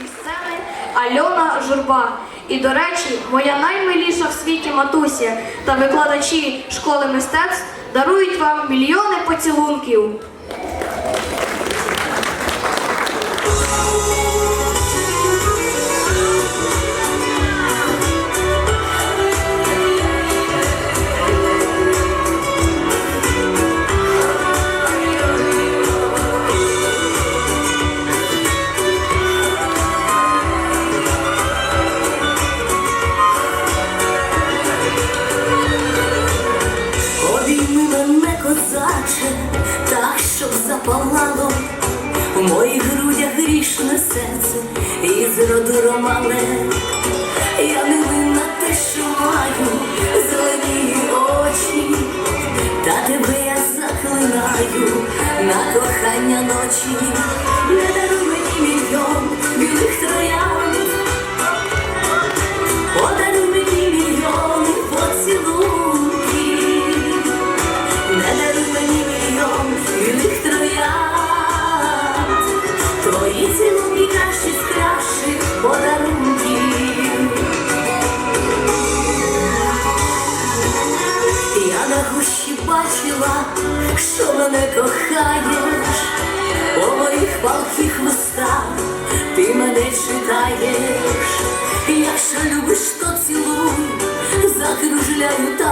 нашої сцени Альона Журба. І, до речі, моя наймиліша в світі матуся та викладачі школи мистецтв дарують вам мільйони поцілунків. Козаче, так, що запалало у моїх грудях грішне серце і зроду романе. Я не винна те, що маю зелені очі, та тебе я заклинаю на кохання ночі. Не даруй Бачила, що мене кохаєш, по моїх палких вустах ти мене читаєш, якщо любиш, то цілуй, закружляю та.